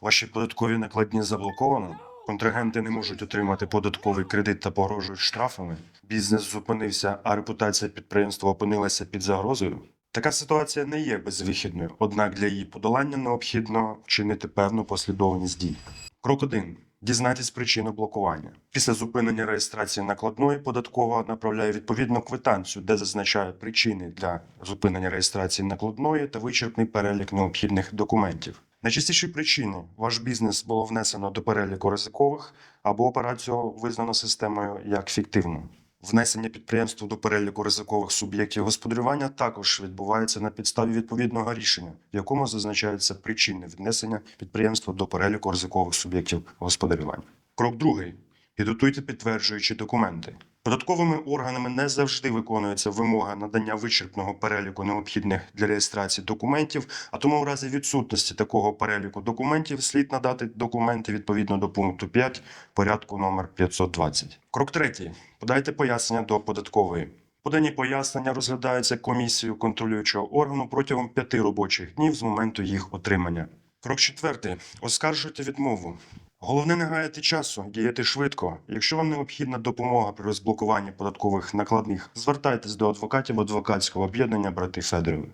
Ваші податкові накладні заблоковано. Контрагенти не можуть отримати податковий кредит та погрожують штрафами. Бізнес зупинився, а репутація підприємства опинилася під загрозою. Така ситуація не є безвихідною, однак для її подолання необхідно вчинити певну послідовність дій. Крок 1. Дізнайтесь причину блокування. Після зупинення реєстрації накладної податкова направляє відповідну квитанцію, де зазначає причини для зупинення реєстрації накладної та вичерпний перелік необхідних документів. Найчастіші причини ваш бізнес було внесено до переліку ризикових або операцію визнано системою як фіктивну. Внесення підприємства до переліку ризикових суб'єктів господарювання також відбувається на підставі відповідного рішення, в якому зазначаються причини віднесення підприємства до переліку ризикових суб'єктів господарювання. Крок другий. Підготуйте підтверджуючі документи. Податковими органами не завжди виконується вимога надання вичерпного переліку необхідних для реєстрації документів, а тому в разі відсутності такого переліку документів слід надати документи відповідно до пункту 5 порядку номер 520. Крок третій. Подайте пояснення до податкової. Подані пояснення розглядаються комісією контролюючого органу протягом п'яти робочих днів з моменту їх отримання. Крок четвертий. Оскаржуйте відмову. Головне не гаяти часу, діяти швидко. Якщо вам необхідна допомога при розблокуванні податкових накладних, звертайтесь до адвокатів адвокатського об'єднання брати Федорові.